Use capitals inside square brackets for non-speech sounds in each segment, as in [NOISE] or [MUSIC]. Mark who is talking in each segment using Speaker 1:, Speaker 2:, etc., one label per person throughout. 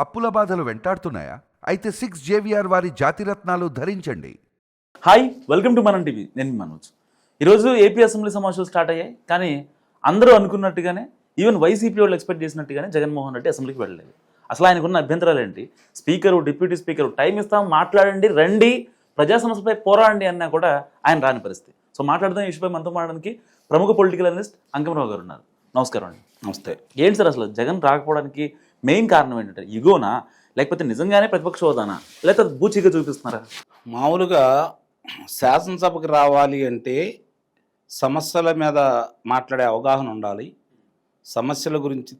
Speaker 1: అప్పుల బాధలు వెంటాడుతున్నాయా? అయితే సిక్స్ జేవిఆర్ వారి జాతిరత్నాలు ధరించండి.
Speaker 2: Hi welcome to Manam TV నేను మనోజ్. ఈరోజు ఏపీ అసెంబ్లీ సమావేశాలు స్టార్ట్ అయ్యాయి కానీ అందరూ అనుకున్నట్టుగానే ఈవెన్ వైసీపీ వాళ్ళు ఎక్స్పెక్ట్ చేసినట్టుగానే జగన్మోహన్ రెడ్డి అసెంబ్లీకి వెళ్ళలేదు. అసలు ఆయనకున్న అభ్యంతరాలు ఏంటి? స్పీకరు డిప్యూటీ స్పీకర్ టైం ఇస్తాం మాట్లాడండి రండి ప్రజా సమస్యపై పోరాడండి అన్నా కూడా ఆయన రాని పరిస్థితి. సో మాట్లాడదాం ఈ ఇష్యూపై మనతో మాట్లాడడానికి ప్రముఖ పొలిటికల్ అనలిస్ట్ అంకమరావు గారు ఉన్నారు. నమస్కారం అండి.
Speaker 3: నమస్తే.
Speaker 2: ఏంటి సార్ అసలు జగన్ రాకపోవడానికి మెయిన్ కారణం ఏంటంటే ఇగోనా? లేకపోతే నిజంగానే ప్రతిపక్ష హోదానా? లేకపోతే బూచిగా చూపిస్తున్నారా?
Speaker 3: మామూలుగా శాసనసభకి రావాలి అంటే సమస్యల మీద మాట్లాడే అవగాహన ఉండాలి. సమస్యల గురించి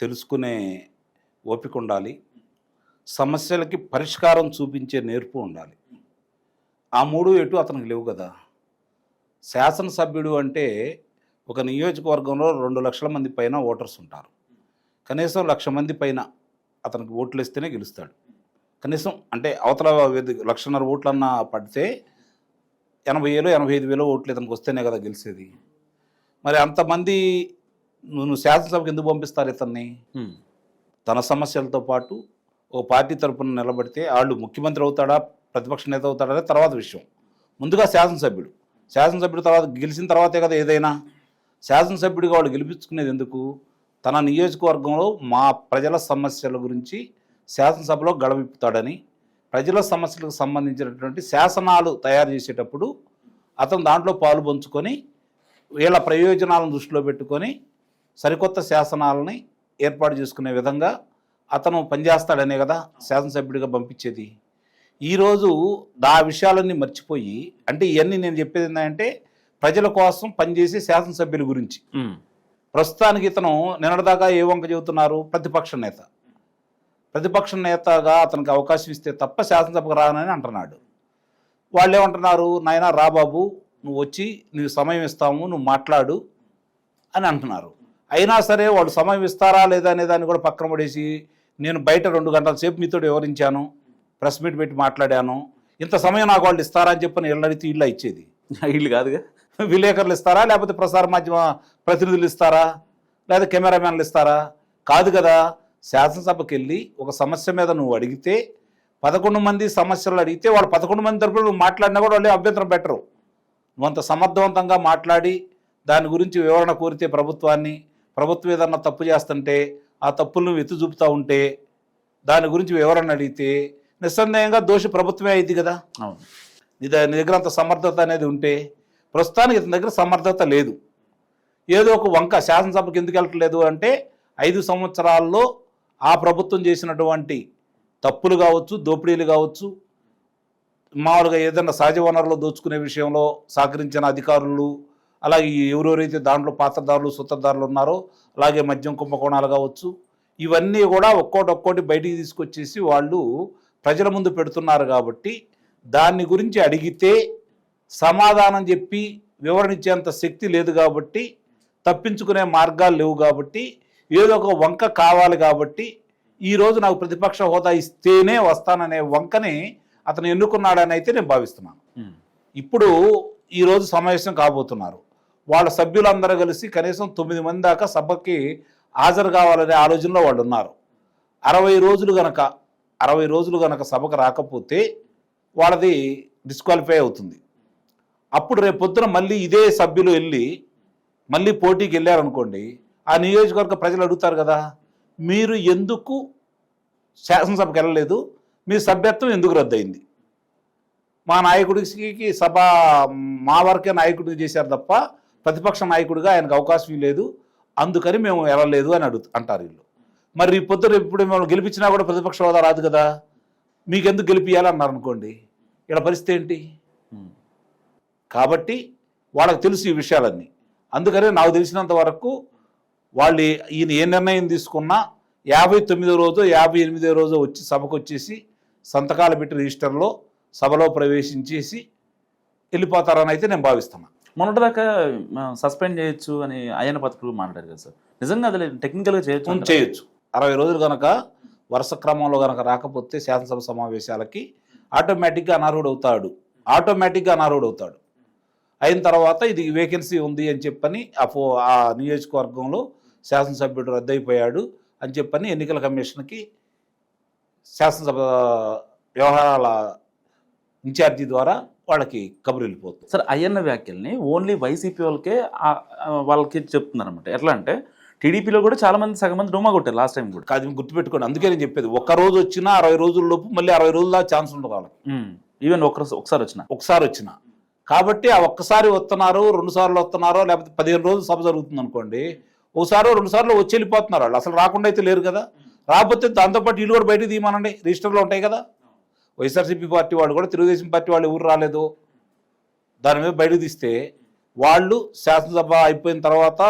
Speaker 3: తెలుసుకునే ఓపిక ఉండాలి. సమస్యలకి పరిష్కారం చూపించే నేర్పు ఉండాలి. ఆ మూడు ఎటు అతనికి లేవు కదా. శాసనసభ్యుడు అంటే ఒక నియోజకవర్గంలో రెండు లక్షల మంది పైన ఓటర్స్ ఉంటారు. కనీసం లక్ష మంది పైన అతనికి ఓట్లు వేస్తేనే గెలుస్తాడు. కనీసం అంటే అవతల లక్షన్నర ఓట్లన్నా పడితే ఎనభై వేలు ఎనభై ఐదు వేలు ఓట్లు ఇతనికి వస్తేనే కదా గెలిచేది మరి అంతమంది నువ్వు శాసనసభకి ఎందుకు పంపిస్తారు ఇతన్ని. తన సమస్యలతో పాటు ఓ పార్టీ తరపున నిలబడితే వాళ్ళు ముఖ్యమంత్రి అవుతాడా ప్రతిపక్ష నేత అవుతాడా తర్వాత విషయం. ముందుగా శాసనసభ్యుడు. శాసనసభ్యుడు తర్వాత గెలిచిన తర్వాతే కదా ఏదైనా. శాసనసభ్యుడిగా వాళ్ళు గెలిపించుకునేది ఎందుకు? తన నియోజకవర్గంలో మా ప్రజల సమస్యల గురించి శాసనసభలో గడవిప్పుతాడని ప్రజల సమస్యలకు సంబంధించినటువంటి శాసనాలు తయారు చేసేటప్పుడు అతను దాంట్లో పాలు పంచుకొని వీళ్ళ ప్రయోజనాలను దృష్టిలో పెట్టుకొని సరికొత్త శాసనాలని ఏర్పాటు చేసుకునే విధంగా అతను పనిచేస్తాడనే కదా శాసనసభ్యుడిగా పంపించేది. ఈరోజు ఆ విషయాలన్నీ మర్చిపోయి అంటే ఇవన్నీ నేను చెప్పేది ఏంటంటే ప్రజల కోసం పనిచేసే శాసనసభ్యుల గురించి. ప్రస్తుతానికి ఇతను నిన్నటిదాకా ఏ వంక చెబుతున్నారు? ప్రతిపక్ష నేత. ప్రతిపక్ష నేతగా అతనికి అవకాశం ఇస్తే తప్ప శాసనసభకు రానని అంటున్నాడు. వాళ్ళు ఏమంటున్నారు నాయనా రా బాబు నువ్వు వచ్చి నువ్వు సమయం ఇస్తాము నువ్వు మాట్లాడు అని అంటున్నారు. అయినా సరే వాళ్ళు సమయం ఇస్తారా లేదా అనే దాన్ని కూడా పక్కన పడేసి నేను బయట రెండు గంటల సేపు మీతో వివరించాను ప్రెస్ మీట్ పెట్టి మాట్లాడాను ఇంత సమయం నాకు వాళ్ళు ఇస్తారా అని చెప్పి నేను అడిగితే ఇల్లు ఇచ్చేది. [LAUGHS]
Speaker 2: వీళ్ళు కాదుగా?
Speaker 3: విలేకరులు ఇస్తారా? లేకపోతే ప్రసార మాధ్యమ ప్రతినిధులు ఇస్తారా? లేదా కెమెరామ్యాన్లు ఇస్తారా? కాదు కదా. శాసనసభకి వెళ్ళి ఒక సమస్య మీద నువ్వు అడిగితే పదకొండు మంది సమస్యలు అడిగితే వాళ్ళు పదకొండు మంది తరపున నువ్వు మాట్లాడినా కూడా వాళ్ళు అభ్యంతరం పెట్టరు. నువ్వు అంత సమర్థవంతంగా మాట్లాడి దాని గురించి వివరణ కోరితే ప్రభుత్వాన్ని ప్రభుత్వం ఏదన్నా తప్పు చేస్తుంటే ఆ తప్పులను ఎత్తి చూపుతూ ఉంటే దాని గురించి వివరణ అడిగితే నిస్సందేహంగా దోషి ప్రభుత్వమే అయింది కదా. నీ దగ్గర అంత సమర్థత అనేది ఉంటే ప్రస్తుతానికి ఇతని దగ్గర సమర్థత లేదు. ఏదో ఒక వంక శాసనసభకు ఎందుకు వెళ్ళట్లేదు అంటే ఐదు సంవత్సరాల్లో ఆ ప్రభుత్వం చేసినటువంటి తప్పులు కావచ్చు దోపిడీలు కావచ్చు మామూలుగా ఏదైనా సహజ వనరులు దోచుకునే విషయంలో సహకరించిన అధికారులు అలాగే ఎవరెవరైతే దాంట్లో పాత్రదారులు సూత్రధారులు ఉన్నారో అలాగే మద్యం కుంభకోణాలు కావచ్చు ఇవన్నీ కూడా ఒక్కోటి ఒక్కోటి బయటికి తీసుకొచ్చేసి వాళ్ళు ప్రజల ముందు పెడుతున్నారు కాబట్టి దాన్ని గురించి అడిగితే సమాధానం చెప్పి వివరణ ఇచ్చేంత శక్తి లేదు కాబట్టి తప్పించుకునే మార్గాలు లేవు కాబట్టి ఏదో ఒక వంక కావాలి కాబట్టి ఈరోజు నాకు ప్రతిపక్ష హోదా ఇస్తేనే వస్తాననే వంకని అతను ఎన్నుకున్నాడని అయితే నేను భావిస్తున్నాను. ఇప్పుడు ఈరోజు సమావేశం కాబోతున్నారు. వాళ్ళ సభ్యులందరూ కలిసి కనీసం తొమ్మిది మంది దాకా సభకి హాజరు కావాలనే ఆలోచనలో వాళ్ళు ఉన్నారు. అరవై రోజులు గనక అరవై రోజులు గనక సభకు రాకపోతే వాళ్ళది డిస్క్వాలిఫై అవుతుంది. అప్పుడు రేపు పొద్దున మళ్ళీ ఇదే సభ్యులు వెళ్ళి మళ్ళీ పోటీకి వెళ్ళారనుకోండి ఆ నియోజకవర్గ ప్రజలు అడుగుతారు కదా మీరు ఎందుకు శాసనసభకు వెళ్ళలేదు? మీ సభ్యత్వం ఎందుకు రద్దయింది? మా నాయకుడికి సభ మా వరకే నాయకుడికి చేశారు తప్ప ప్రతిపక్ష నాయకుడిగా ఆయనకు అవకాశం లేదు అందుకని మేము వెళ్ళలేదు అని అడుగు అంటారు వీళ్ళు. మరి పొద్దున ఇప్పుడు మేము గెలిపించినా కూడా ప్రతిపక్ష హోదా రాదు కదా మీకెందుకు గెలిపియాలి అనుకోండి ఇక్కడ పరిస్థితి ఏంటి? కాబట్టి వాళ్ళకి తెలుసు ఈ విషయాలన్నీ. అందుకనే నాకు తెలిసినంత వరకు వాళ్ళు ఈయన ఏ నిర్ణయం తీసుకున్నా యాభై తొమ్మిదో రోజు యాభై ఎనిమిదో రోజు వచ్చి సభకు వచ్చేసి సంతకాలు పెట్టి రిజిస్టర్లో సభలో ప్రవేశించేసి వెళ్ళిపోతారని అయితే నేను భావిస్తున్నాను
Speaker 2: మొన్నటిదాకా సస్పెండ్ చేయొచ్చు అని అయ్యన పత్రికలు మాట్లాడారు కదా సార్. నిజంగా అది టెక్నికల్గా చేయొచ్చు?
Speaker 3: చేయొచ్చు. అరవై రోజులు కనుక వరుస క్రమంలో కనుక రాకపోతే శాసనసభ సమావేశాలకి ఆటోమేటిక్గా అనర్హుడు అవుతాడు ఆటోమేటిక్గా అనర్హుడు అవుతాడు అయిన తర్వాత ఇది వేకెన్సీ ఉంది అని చెప్పని ఆ ఫో ఆ నియోజకవర్గంలో శాసనసభ్యుడు రద్దయిపోయాడు అని చెప్పని ఎన్నికల కమిషన్కి శాసనసభ వ్యవహారాల ఇన్ఛార్జి ద్వారా వాళ్ళకి కబురు వెళ్ళిపోతుంది
Speaker 2: సార్ అయ్యన్న వ్యాఖ్యల్ని ఓన్లీ వైసీపీ వాళ్ళకే వాళ్ళకి చెప్తున్నారు అనమాట ఎట్లా అంటే టీడీపీలో కూడా చాలా మంది సగం మంది డోమా కొట్టారు లాస్ట్ టైం కూడా.
Speaker 3: అది గుర్తుపెట్టుకోండి అందుకే నేను చెప్పేది. ఒక్క రోజు వచ్చినా అరవై రోజుల లోపు మళ్ళీ అరవై రోజుల ఛాన్స్ ఉండదు వాళ్ళకి.
Speaker 2: ఈవెన్ ఒకరు ఒకసారి వచ్చిన.
Speaker 3: ఒకసారి వచ్చిన. కాబట్టి ఆ ఒక్కసారి వస్తున్నారు రెండు సార్లు వస్తున్నారో లేకపోతే పదిహేను రోజులు సభ జరుగుతుంది అనుకోండి ఒకసారి రెండు సార్లు వచ్చి వెళ్ళిపోతున్నారు వాళ్ళు. అసలు రాకుండా అయితే లేరు కదా. రాకపోతే దాంతోపాటు వీళ్ళు కూడా బయటకు తీయమనండి. రిజిస్టర్లో ఉంటాయి కదా. వైఎస్ఆర్సీపీ పార్టీ వాళ్ళు కూడా తెలుగుదేశం పార్టీ వాళ్ళు ఎవరు రాలేదు. దాని మీద బయటకు తీస్తే వాళ్ళు శాసనసభ అయిపోయిన తర్వాత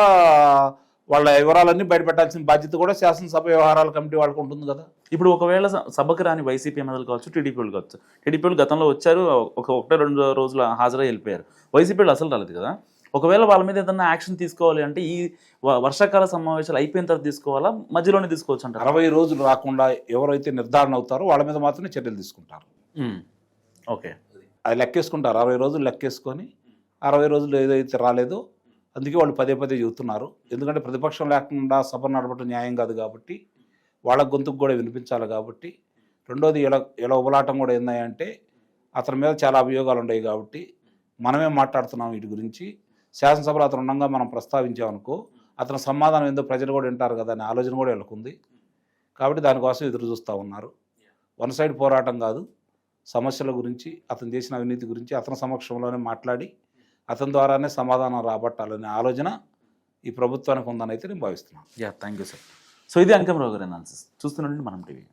Speaker 3: వాళ్ళ వివరాలన్నీ బయట పెట్టాల్సిన బాధ్యత కూడా శాసనసభ వ్యవహారాల కమిటీ వాళ్ళకు ఉంటుంది కదా.
Speaker 2: ఇప్పుడు ఒకవేళ సభకు రాని వైసీపీ ఎమ్మెల్యేలు కావచ్చు టీడీపీ వాళ్ళు కావచ్చు. టీడీపీ వాళ్ళు గతంలో వచ్చారు ఒక ఒకటే రెండు రోజులు హాజరై వెళ్ళిపోయారు. వైసీపీ వాళ్ళు అసలు రాలేదు కదా. ఒకవేళ వాళ్ళ మీద ఏదైనా యాక్షన్ తీసుకోవాలి అంటే ఈ వర్షాకాల సమావేశాలు అయిపోయిన తర్వాత తీసుకోవాలా? మధ్యలోనే తీసుకోవచ్చు అంటారు?
Speaker 3: అరవై రోజులు రాకుండా ఎవరైతే నిర్ధారణ అవుతారో వాళ్ళ మీద మాత్రమే చర్యలు తీసుకుంటారు.
Speaker 2: ఓకే.
Speaker 3: అది లెక్కేసుకుంటారు. అరవై రోజులు లెక్కేసుకొని అరవై రోజులు ఏదైతే రాలేదో అందుకే వాళ్ళు పదే పదే చెబుతున్నారు. ఎందుకంటే ప్రతిపక్షం లేకుండా సభ నడపడం న్యాయం కాదు కాబట్టి వాళ్ళ గొంతుకు కూడా వినిపించాలి కాబట్టి రెండోది ఇలా ఇలా ఉబలాటం కూడా ఏందంటే అతని మీద చాలా అభియోగాలు ఉన్నాయి కాబట్టి మనమే మాట్లాడుతున్నాం వీటి గురించి. శాసనసభలో అతను ఉండగా మనం ప్రస్తావించామనుకో అతను సమాధానం ఏందో ప్రజలు కూడా వింటారు కదా అనే ఆలోచన కూడా వెళ్ళకుంది. కాబట్టి దానికోసం ఎదురు చూస్తూ ఉన్నారు. వన్ సైడ్ పోరాటం కాదు సమస్యల గురించి అతను చేసిన అవినీతి గురించి అతని సమక్షంలోనే మాట్లాడి అతని ద్వారానే సమాధానం రాబట్టాలనే ఆలోచన ఈ ప్రభుత్వానికి ఉందని అయితే నేను భావిస్తున్నాను.
Speaker 2: Yeah thank you sir so ఇది అంకమరావు గారు అనాలిసిస్. చూస్తుండండి మనం టీవీ